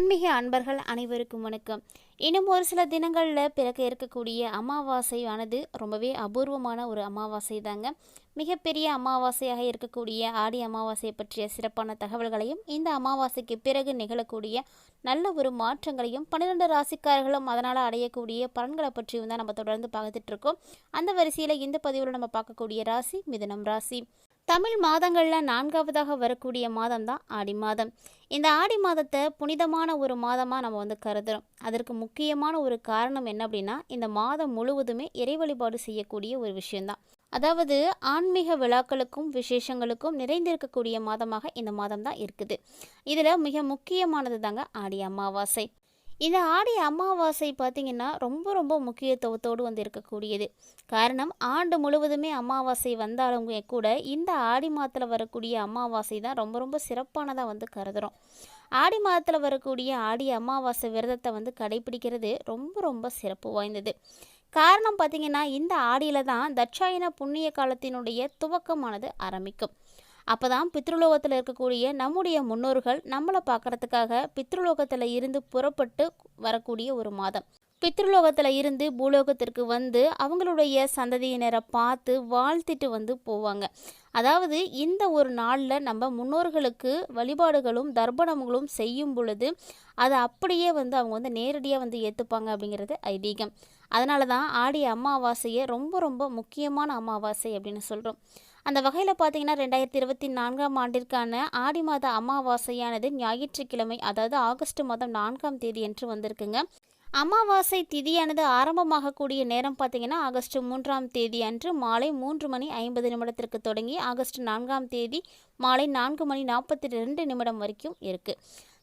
ஆன்மீக அன்பர்கள் அனைவருக்கும் வணக்கம். இன்னும் ஒரு சில தினங்களில் பிறக்க இருக்கக்கூடிய அமாவாசையானது ரொம்பவே அபூர்வமான ஒரு அமாவாசை தாங்க மிகப்பெரிய அமாவாசையாக இருக்கக்கூடிய ஆடி அமாவாசையை பற்றிய சிறப்பான தகவல்களையும் இந்த அமாவாசைக்கு பிறகு நிகழக்கூடிய நல்ல ஒரு மாற்றங்களையும் பன்னிரெண்டு ராசிக்காரர்களும் அதனால் அடையக்கூடிய பலன்களை பற்றியும் தான் நம்ம தொடர்ந்து பார்த்துட்ருக்கோம் அந்த வரிசையில் இந்த பதிவில் நம்ம பார்க்கக்கூடிய ராசி மிதுனம் ராசி. தமிழ் மாதங்களில் நான்காவதாக வரக்கூடிய மாதம் தான் ஆடி மாதம். இந்த ஆடி மாதத்தை புனிதமான ஒரு மாதமாக நம்ம வந்து கருதுகிறோம் அதற்கு முக்கியமான ஒரு காரணம் என்ன அப்படின்னா இந்த மாதம் முழுவதுமே இறை வழிபாடு செய்யக்கூடிய ஒரு விஷயம்தான். அதாவது ஆன்மீக விழாக்களுக்கும் விசேஷங்களுக்கும் நிறைந்திருக்கக்கூடிய மாதமாக இந்த மாதம் தான் இருக்குது. இதில் மிக முக்கியமானது தாங்க ஆடி அமாவாசை. இந்த ஆடி அமாவாசை பார்த்திங்கன்னா ரொம்ப ரொம்ப முக்கியத்துவத்தோடு வந்து இருக்கக்கூடியது காரணம் ஆண்டு முழுவதுமே அமாவாசை வந்தாலும் கூட இந்த ஆடி மாதத்தில் வரக்கூடிய அமாவாசை தான் ரொம்ப ரொம்ப சிறப்பானதாக வந்து கருதுகிறோம் ஆடி மாதத்தில் வரக்கூடிய ஆடி அமாவாசை விரதத்தை வந்து கடைபிடிக்கிறது ரொம்ப ரொம்ப சிறப்பு வாய்ந்தது. காரணம் பார்த்திங்கன்னா இந்த ஆடியில் தான் தட்சாயன புண்ணிய காலத்தினுடைய துவக்கமானது ஆரம்பிக்கும். அப்போ தான் பித்ருலோகத்தில் இருக்கக்கூடிய நம்முடைய முன்னோர்கள் நம்மளை பார்க்குறதுக்காக பித்ருலோகத்தில் இருந்து புறப்பட்டு வரக்கூடிய ஒரு மாதம். பித்ருலோகத்தில் இருந்து பூலோகத்திற்கு வந்து அவங்களுடைய சந்ததியினரை பார்த்து வாழ்த்திட்டு வந்து போவாங்க. அதாவது இந்த ஒரு நாளில் நம்ம முன்னோர்களுக்கு வழிபாடுகளும் தர்ப்பணங்களும் செய்யும் பொழுது அதை அப்படியே வந்து அவங்க வந்து நேரடியாக வந்து ஏற்றுப்பாங்க அப்படிங்கிறது ஐதீகம். அதனால தான் ஆடி அமாவாசையை ரொம்ப ரொம்ப முக்கியமான அமாவாசை அப்படின்னு சொல்கிறோம் அந்த வகையில் பார்த்தீங்கன்னா ரெண்டாயிரத்தி இருபத்தி நான்காம் ஆண்டிற்கான ஆடி மாத அமாவாசையானது ஞாயிற்றுக்கிழமை அதாவது ஆகஸ்ட் மாதம் நான்காம் தேதி என்று வந்திருக்குங்க. அமாவாசை திதியானது ஆரம்பமாகக்கூடிய நேரம் பார்த்தீங்கன்னா ஆகஸ்ட் மூன்றாம் தேதி அன்று மாலை மூன்று மணி ஐம்பது நிமிடத்திற்கு தொடங்கி ஆகஸ்ட் நான்காம் தேதி மாலை நான்கு மணி நாற்பத்தி ரெண்டு நிமிடம் வரைக்கும் இருக்குது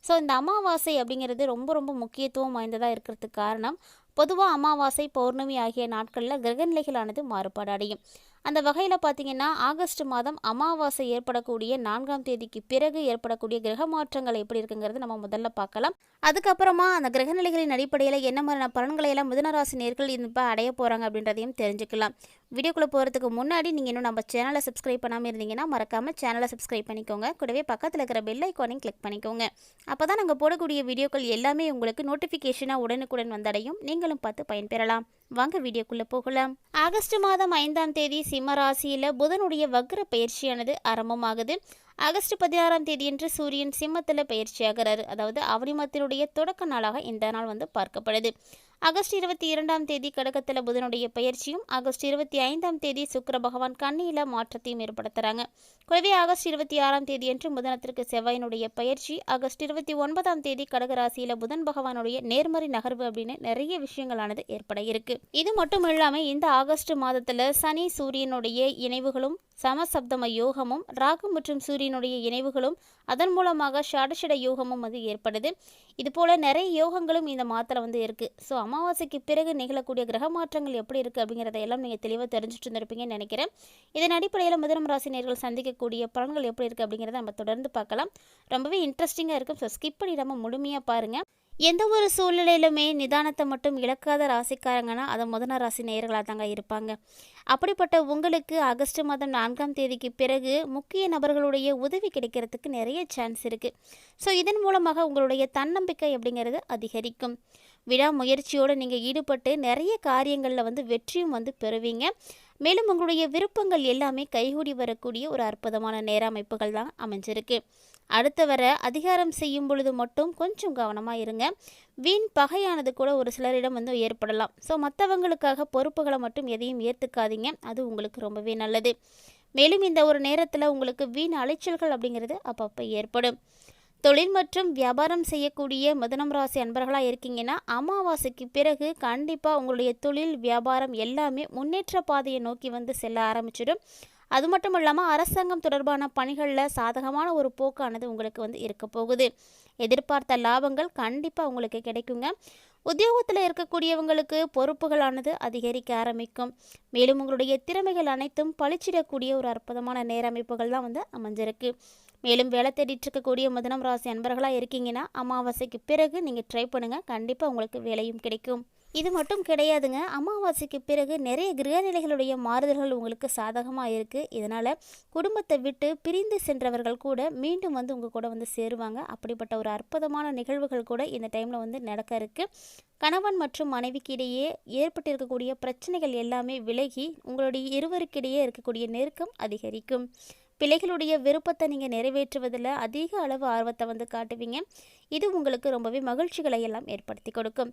ஸோ இந்த அமாவாசை அப்படிங்கிறது ரொம்ப ரொம்ப முக்கியத்துவம் வாய்ந்ததாக இருக்கிறதுக்கு காரணம் பொதுவாக அமாவாசை பௌர்ணமி ஆகிய நாட்களில் கிரகநிலைகளானது மாறுபாடு அடையும். அந்த வகையில் பார்த்தீங்கன்னா ஆகஸ்ட் மாதம் அமாவாசை ஏற்படக்கூடிய நான்காம் தேதிக்கு பிறகு ஏற்படக்கூடிய கிரக மாற்றங்கள் எப்படி இருக்குங்கிறது நம்ம முதல்ல பார்க்கலாம். அதுக்கப்புறமா அந்த கிரகநிலைகளின் அடிப்படையில் என்ன மாதிரியான பலன்களை எல்லாம் மிதனராசி நேர்கள் இப்போ அடைய போகிறாங்க அப்படின்றதையும் தெரிஞ்சுக்கலாம். வீடியோக்குள்ளே போகிறதுக்கு முன்னாடி நீங்கள் இன்னும் நம்ம சேனலை சப்ஸ்கிரைப் பண்ணாமல் இருந்தீங்கன்னா மறக்காமல் சேனலை சப்ஸ்கிரைப் பண்ணிக்கோங்க. கூடவே பக்கத்தில் இருக்கிற பெல் ஐக்கானையும் கிளிக் பண்ணிக்கோங்க. அப்போ தான் நாங்கள் போடக்கூடிய வீடியோக்கள் எல்லாமே உங்களுக்கு நோட்டிஃபிகேஷனாக உடனுக்குடன் வந்தடையும். நீங்களும் பார்த்து பயன்பெறலாம். வாங்க வீடியோக்குள்ளே போகலாம். ஆகஸ்ட் மாதம் ஐந்தாம் தேதி சிம்மராசியில் புதனுடைய வக்ர பயிற்சியானது ஆரம்பமாகுது. ஆகஸ்ட் பதினாறாம் தேதியன்று சூரியன் சிம்மத்தில் பயிற்சியாகிறார். அதாவது அவனிமத்தினுடைய தொடக்க நாளாக இந்த நாள் வந்து பார்க்கப்படுது. ஆகஸ்ட் இருபத்தி இரண்டாம் தேதி கடகத்தில் புதனுடைய பயிற்சியும் ஆகஸ்ட் இருபத்தி ஐந்தாம் தேதி சுக்கர பகவான் கண்ணியில் மாற்றத்தையும் ஏற்படுத்துகிறாங்க கூடவே ஆகஸ்ட் இருபத்தி ஆறாம் தேதி அன்று புதனத்திற்கு செவ்வாயினுடைய பயிற்சி ஆகஸ்ட் இருபத்தி ஒன்பதாம் தேதி கடகராசியில் புதன் பகவானுடைய நேர்மறை நகர்வு அப்படின்னு நிறைய விஷயங்களானது ஏற்பட இருக்கு. இது மட்டும் இல்லாமல் இந்த ஆகஸ்ட் மாதத்தில் சனி சூரியனுடைய இணைவுகளும் சமசப்தம யோகமும் ராகு மற்றும் சூரியனுடைய இணைவுகளும் அதன் மூலமாக ஷாடஷட யோகமும் வந்து ஏற்படுது. இதுபோல் நிறைய யோகங்களும் இந்த மாதத்தில் வந்து இருக்குது ஸோ அமாவாசைக்கு பிறகு நிகழக்கூடிய கிரக மாற்றங்கள் எப்படி இருக்குது அப்படிங்கிறத எல்லாம் நீங்கள் தெளிவாக தெரிஞ்சுட்டு இருந்திருப்பீங்கன்னு நினைக்கிறேன். இதன் அடிப்படையில் முதலம் ராசி நேர்கள் சந்திக்கக்கூடிய பலன்கள் எப்படி இருக்குது அப்படிங்கிறத நம்ம தொடர்ந்து பார்க்கலாம். ரொம்பவே இன்ட்ரெஸ்டிங்காக இருக்கும். ஸோ ஸ்கிப் பண்ணிடாமல் முழுமையாக பாருங்கள் எந்த ஒரு சூழ்நிலையிலுமே நிதானத்தை மட்டும் இழக்காத ராசிக்காரங்கன்னா அதை முதன ராசி நேயர்களாக தாங்க இருப்பாங்க. அப்படிப்பட்ட உங்களுக்கு ஆகஸ்ட் மாதம் நான்காம் தேதிக்கு பிறகு முக்கிய நபர்களுடைய உதவி கிடைக்கிறதுக்கு நிறைய சான்ஸ் இருக்குது ஸோ இதன் மூலமாக உங்களுடைய தன்னம்பிக்கை அப்படிங்கிறது அதிகரிக்கும். விடாமுயற்சியோடு நீங்கள் ஈடுபட்டு நிறைய காரியங்களில் வந்து வெற்றியும் வந்து பெறுவீங்க. மேலும் உங்களுடைய விருப்பங்கள் எல்லாமே கைகூடி வரக்கூடிய ஒரு அற்புதமான நேர அமைப்புகள் தான் அமைஞ்சிருக்கு. அடுத்து வர அதிகாரம் செய்யும் பொழுது மட்டும் கொஞ்சம் கவனமாக இருங்க. வீண் பகையானது கூட ஒரு சிலரிடம் வந்து ஏற்படலாம். ஸோ மற்றவங்களுக்காக பொறுப்புகளை மட்டும் எதையும் ஏற்றுக்காதீங்க அது உங்களுக்கு ரொம்பவே நல்லது. மேலும் இந்த ஒரு நேரத்தில் உங்களுக்கு வீண் அலைச்சல்கள் அப்படிங்கிறது அப்பப்போ ஏற்படும். தொழில் மற்றும் வியாபாரம் செய்யக்கூடிய மிதனம் ராசி அன்பர்களாக இருக்கீங்கன்னா அமாவாசைக்கு பிறகு கண்டிப்பாக உங்களுடைய தொழில் வியாபாரம் எல்லாமே முன்னேற்ற பாதையை நோக்கி வந்து செல்ல ஆரம்பிச்சிடும். அது மட்டும் இல்லாமல் அரசாங்கம் தொடர்பான பணிகளில் சாதகமான ஒரு போக்கானது உங்களுக்கு வந்து இருக்க போகுது. எதிர்பார்த்த லாபங்கள் கண்டிப்பாக உங்களுக்கு கிடைக்குங்க. உத்தியோகத்தில் இருக்கக்கூடியவங்களுக்கு பொறுப்புகளானது அதிகரிக்க ஆரம்பிக்கும். மேலும் உங்களுடைய திறமைகள் அனைத்தும் பழிச்சிடக்கூடிய ஒரு அற்புதமான நேரமைப்புகள் தான் வந்து அமைஞ்சிருக்கு. மேலும் வேலை தேடிட்டு இருக்கக்கூடிய முதனம் ராசி அன்பர்களாக இருக்கீங்கன்னா அமாவாசைக்கு பிறகு நீங்கள் ட்ரை பண்ணுங்கள் கண்டிப்பாக உங்களுக்கு வேலையும் கிடைக்கும். இது மட்டும் கிடையாதுங்க. அமாவாசைக்கு பிறகு நிறைய கிரகநிலைகளுடைய மாறுதல்கள் உங்களுக்கு சாதகமாக இருக்குது இதனால் குடும்பத்தை விட்டு பிரிந்து சென்றவர்கள் கூட மீண்டும் வந்து உங்கள் கூட வந்து சேருவாங்க. அப்படிப்பட்ட ஒரு அற்புதமான நிகழ்வுகள் கூட இந்த டைமில் வந்து நடக்க இருக்குது கணவன் மற்றும் மனைவிக்கு இடையே ஏற்பட்டிருக்கக்கூடிய பிரச்சனைகள் எல்லாமே விலகி உங்களுடைய இருவருக்கிடையே இருக்கக்கூடிய நெருக்கம் அதிகரிக்கும். பிள்ளைகளுடைய விருப்பத்தை நீங்கள் நிறைவேற்றுவதில் அதிக அளவு ஆர்வத்தை வந்து காட்டுவீங்க. இது உங்களுக்கு ரொம்பவே மகிழ்ச்சிகளை எல்லாம் ஏற்படுத்தி கொடுக்கும்.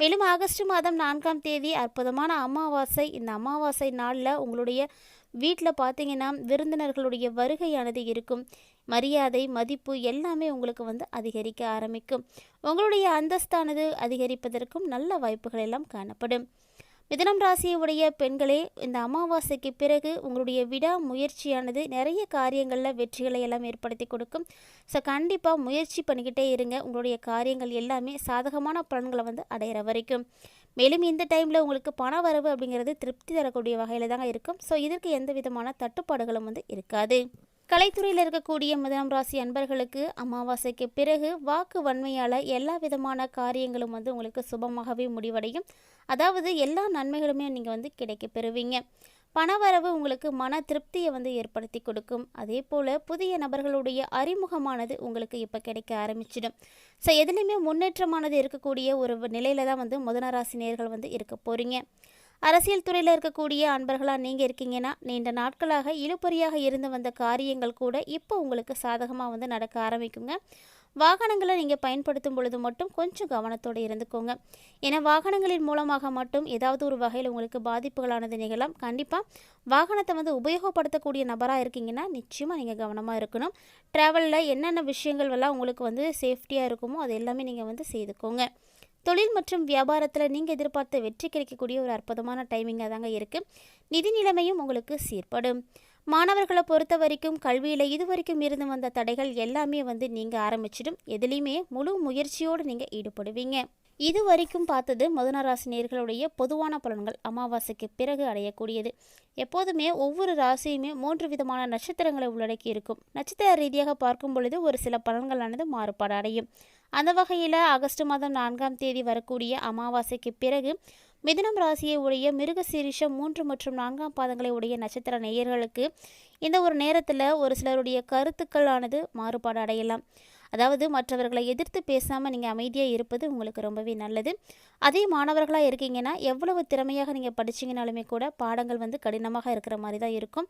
மேலும் ஆகஸ்ட் மாதம் நான்காம் தேதி அற்புதமான அமாவாசை. இந்த அமாவாசை நாளில் உங்களுடைய வீட்டில் பார்த்தீங்கன்னா விருந்தினர்களுடைய வருகையானது இருக்கும். மரியாதை மதிப்பு எல்லாமே உங்களுக்கு வந்து அதிகரிக்க ஆரம்பிக்கும். உங்களுடைய அந்தஸ்தானது அதிகரிப்பதற்கும் நல்ல வாய்ப்புகள் எல்லாம் காணப்படும். மிதனம் ராசியுடைய பெண்களே இந்த அமாவாசைக்கு பிறகு உங்களுடைய விடா முயற்சியானது நிறைய காரியங்களில் வெற்றிகளை எல்லாம் ஏற்படுத்தி கொடுக்கும். ஸோ கண்டிப்பாக முயற்சி பண்ணிக்கிட்டே இருங்க. உங்களுடைய காரியங்கள் எல்லாமே சாதகமான பலன்களை வந்து அடையிற வரைக்கும். மேலும் இந்த டைமில் உங்களுக்கு பண வரவு அப்படிங்கிறது திருப்தி தரக்கூடிய வகையில் தாங்க இருக்கும். ஸோ இதற்கு எந்த விதமான தட்டுப்பாடுகளும் வந்து இருக்காது. கலைத்துறையில் இருக்கக்கூடிய மிதனம் ராசி அன்பர்களுக்கு அமாவாசைக்கு பிறகு வாக்கு வன்மையால் எல்லா விதமான காரியங்களும் வந்து உங்களுக்கு சுபமாகவே முடிவடையும். அதாவது எல்லா நன்மைகளுமே நீங்கள் வந்து கிடைக்க பெறுவீங்க. பணவரவு உங்களுக்கு மன திருப்தியை வந்து ஏற்படுத்தி கொடுக்கும். அதே போல் புதிய நபர்களுடைய அறிமுகமானது உங்களுக்கு இப்போ கிடைக்க ஆரம்பிச்சிடும். ஸோ எதுலேயுமே முன்னேற்றமானது இருக்கக்கூடிய ஒரு நிலையில தான் வந்து முதனராசி நேர்கள் வந்து இருக்க போகிறீங்க அரசியல் துறையில் இருக்கக்கூடிய அன்பர்களாக நீங்கள் இருக்கீங்கன்னா நீண்ட நாட்களாக இழுபறியாக இருந்து வந்த காரியங்கள் கூட இப்போ உங்களுக்கு சாதகமாக வந்து நடக்க ஆரம்பிக்குங்க. வாகனங்களை நீங்கள் பயன்படுத்தும் பொழுது மட்டும் கொஞ்சம் கவனத்தோடு இருந்துக்கோங்க. ஏன்னா வாகனங்களின் மூலமாக மட்டும் ஏதாவது ஒரு வகையில் உங்களுக்கு பாதிப்புகளானது நிகழலாம். கண்டிப்பாக வாகனத்தை வந்து உபயோகப்படுத்தக்கூடிய நபராக இருக்கீங்கன்னா நிச்சயமாக நீங்கள் கவனமாக இருக்கணும். ட்ராவலில் என்னென்ன விஷயங்கள் எல்லாம் உங்களுக்கு வந்து சேஃப்டியாக இருக்குமோ அது எல்லாமே நீங்கள் வந்து செய்துக்கோங்க. தொழில் மற்றும் வியாபாரத்தில் நீங்கள் எதிர்பார்த்த வெற்றி கிடைக்கக்கூடிய ஒரு அற்புதமான டைமிங்காக தாங்க இருக்குது நிதி நிலைமையும் உங்களுக்கு சீர்படும். மாணவர்களை பொறுத்த வரைக்கும் கல்வியில் இது வரைக்கும் இருந்து வந்த தடைகள் எல்லாமே வந்து நீங்கள் ஆரம்பிச்சிடும். எதுலேயுமே முழு முயற்சியோடு நீங்கள் ஈடுபடுவீங்க. இது வரைக்கும் பார்த்தது மதுனராசினியர்களுடைய பொதுவான பலன்கள் அமாவாசைக்கு பிறகு அடையக்கூடியது. எப்போதுமே ஒவ்வொரு ராசியுமே மூன்று விதமான நட்சத்திரங்களை உள்ளடக்கி இருக்கும் நட்சத்திர ரீதியாக பார்க்கும் பொழுது ஒரு சில பலன்களானது மாறுபாடு அடையும். அந்த வகையில் ஆகஸ்ட் மாதம் நான்காம் தேதி வரக்கூடிய அமாவாசைக்கு பிறகு மிதுனம் ராசியை உடைய மிருகசீரிஷம் மூன்று மற்றும் நான்காம் பாதங்களை உடைய நட்சத்திர நேயர்களுக்கு இந்த ஒரு நேரத்தில் ஒரு சிலருடைய கருத்துக்களானது மாறுபாடு அடையலாம். அதாவது மற்றவர்களை எதிர்த்து பேசாமல் நீங்கள் அமைதியாக இருப்பது உங்களுக்கு ரொம்பவே நல்லது. அதே மாணவர்களாக இருக்கீங்கன்னா எவ்வளவு திறமையாக நீங்கள் படிச்சிங்கனாலுமே கூட பாடங்கள் வந்து கடினமாக இருக்கிற மாதிரி தான் இருக்கும்.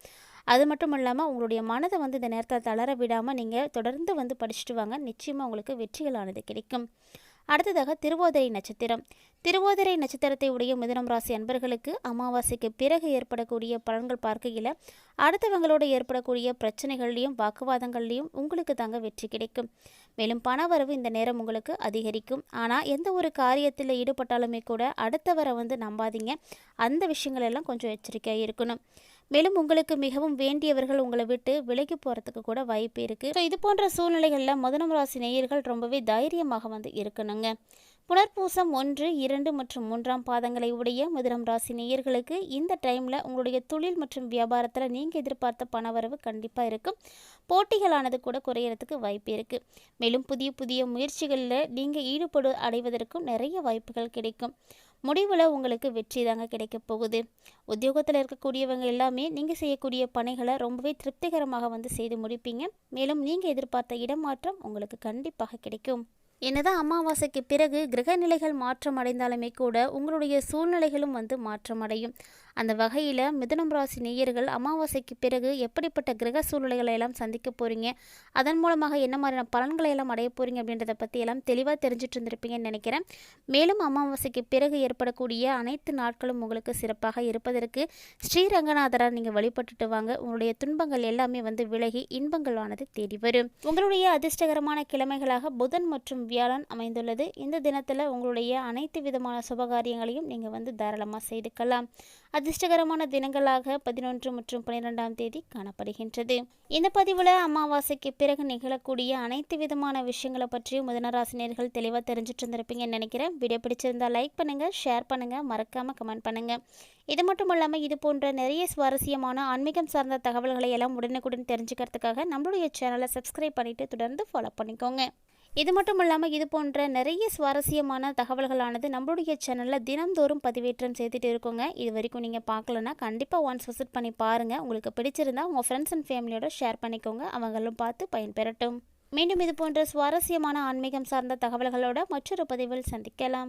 அது மட்டும் இல்லாமல் உங்களுடைய மனதை வந்து இந்த நேரத்தில் தளர விடாமல் நீங்கள் தொடர்ந்து வந்து படிச்சுட்டு வாங்க. நிச்சயமாக உங்களுக்கு வெற்றிகளானது கிடைக்கும். அடுத்ததாக திருவோதரை நட்சத்திரம். திருவோதரை நட்சத்திரத்தை உடைய மிதனம் ராசி அன்பர்களுக்கு அமாவாசைக்கு பிறகு ஏற்படக்கூடிய பலன்கள் பார்க்கையில் அடுத்தவங்களோடு ஏற்படக்கூடிய பிரச்சனைகள்லையும் வாக்குவாதங்கள்லையும் உங்களுக்கு தாங்க வெற்றி கிடைக்கும். மேலும் பணவரவு இந்த நேரம் உங்களுக்கு அதிகரிக்கும். ஆனால் எந்த ஒரு காரியத்தில் ஈடுபட்டாலுமே கூட அடுத்தவரை வந்து நம்பாதீங்க. அந்த விஷயங்கள் எல்லாம் கொஞ்சம் எச்சரிக்கையாக இருக்கணும். மேலும் உங்களுக்கு மிகவும் வேண்டியவர்கள் உங்களை விட்டு விலகி போகிறதுக்கு கூட வாய்ப்பு இருக்குது ஸோ இது போன்ற சூழ்நிலைகளில் முதனம் ராசி நேயர்கள் ரொம்பவே தைரியமாக வந்து இருக்கணுங்க. புனர்பூசம் ஒன்று இரண்டு மற்றும் மூன்றாம் பாதங்களை உடைய முதலம் ராசி நேயர்களுக்கு இந்த டைமில் உங்களுடைய தொழில் மற்றும் வியாபாரத்தில் நீங்கள் எதிர்பார்த்த பணவரவு கண்டிப்பாக இருக்கும். போட்டிகளானது கூட குறையறதுக்கு வாய்ப்பு இருக்குது மேலும் புதிய புதிய முயற்சிகளில் நீங்கள் ஈடுபடு அடைவதற்கும் நிறைய வாய்ப்புகள் கிடைக்கும். முடிவில் உங்களுக்கு வெற்றி தாங்க கிடைக்க போகுது. உத்தியோகத்தில் இருக்கக்கூடியவங்க எல்லாமே நீங்கள் செய்யக்கூடிய பணிகளை ரொம்பவே திருப்திகரமாக வந்து செய்து முடிப்பீங்க. மேலும் நீங்கள் எதிர்பார்த்த இடமாற்றம் உங்களுக்கு கண்டிப்பாக கிடைக்கும். என்னதான் அமாவாசைக்கு பிறகு கிரகநிலைகள் மாற்றம் அடைந்தாலுமே கூட உங்களுடைய சூழ்நிலைகளும் வந்து மாற்றம் அடையும். அந்த வகையில் மிதுனம் ராசி நேயர்கள் அமாவாசைக்கு பிறகு எப்படிப்பட்ட கிரக சூழ்நிலைகளை எல்லாம் சந்திக்க போகிறீங்க அதன் மூலமாக என்ன மாதிரியான பலன்களை எல்லாம் அடைய போகிறீங்க அப்படின்றத பற்றி எல்லாம் தெளிவாக தெரிஞ்சுட்டு இருந்திருப்பீங்கன்னு நினைக்கிறேன். மேலும் அமாவாசைக்கு பிறகு ஏற்படக்கூடிய அனைத்து நாட்களும் உங்களுக்கு சிறப்பாக இருப்பதற்கு ஸ்ரீரங்கநாதரை நீங்கள் வழிபட்டுட்டு வாங்க. உங்களுடைய துன்பங்கள் எல்லாமே வந்து விலகி இன்பங்களானது தேடி வரும். உங்களுடைய அதிர்ஷ்டகரமான கிழமைகளாக புதன் மற்றும் வியாழன் அமைந்துள்ளது. இந்த தினத்தில் உங்களுடைய அனைத்து விதமான சுபகாரியங்களையும் நீங்கள் வந்து தாராளமாக செய்துக்கலாம். அது அதிர்ஷ்டகரமான தினங்களாக பதினொன்று மற்றும் பன்னிரெண்டாம் தேதி காணப்படுகின்றது. இந்த பதிவில் அமாவாசைக்கு பிறகு நிகழக்கூடிய அனைத்து விதமான விஷயங்களை பற்றியும் முதனராசினியர்கள் தெளிவாக தெரிஞ்சுட்டு இருந்திருப்பீங்கன்னு நினைக்கிறேன். வீடியோ பிடிச்சிருந்தால் லைக் பண்ணுங்கள் ஷேர் பண்ணுங்கள் மறக்காமல் கமெண்ட் பண்ணுங்கள் இது மட்டும் இல்லாமல் இது போன்ற நிறைய சுவாரஸ்யமான ஆன்மீகம் சார்ந்த தகவல்களை எல்லாம் உடனுக்குடன் தெரிஞ்சுக்கிறதுக்காக நம்மளுடைய சேனலை சப்ஸ்கிரைப் பண்ணிவிட்டு தொடர்ந்து ஃபாலோ பண்ணிக்கோங்க. இது மட்டும் இல்லாமல் இது போன்ற நிறைய சுவாரஸ்யமான தகவல்களானது நம்மளுடைய சேனலில் தினம்தோறும் பதிவேற்றம் செய்துட்டு இருக்கோங்க. இது வரைக்கும் நீங்கள் பார்க்கலன்னா கண்டிப்பாக ஒன்ஸ் விசிட் பண்ணி பாருங்கள் உங்களுக்கு பிடிச்சிருந்தா உங்கள் ஃப்ரெண்ட்ஸ் அண்ட் ஃபேமிலியோட ஷேர் பண்ணிக்கோங்க. அவங்களும் பார்த்து பயன்பெறட்டும். மீண்டும் இது போன்ற சுவாரஸ்யமான ஆன்மீகம் சார்ந்த தகவல்களோட மற்றொரு பதிவில் சந்திக்கலாம்.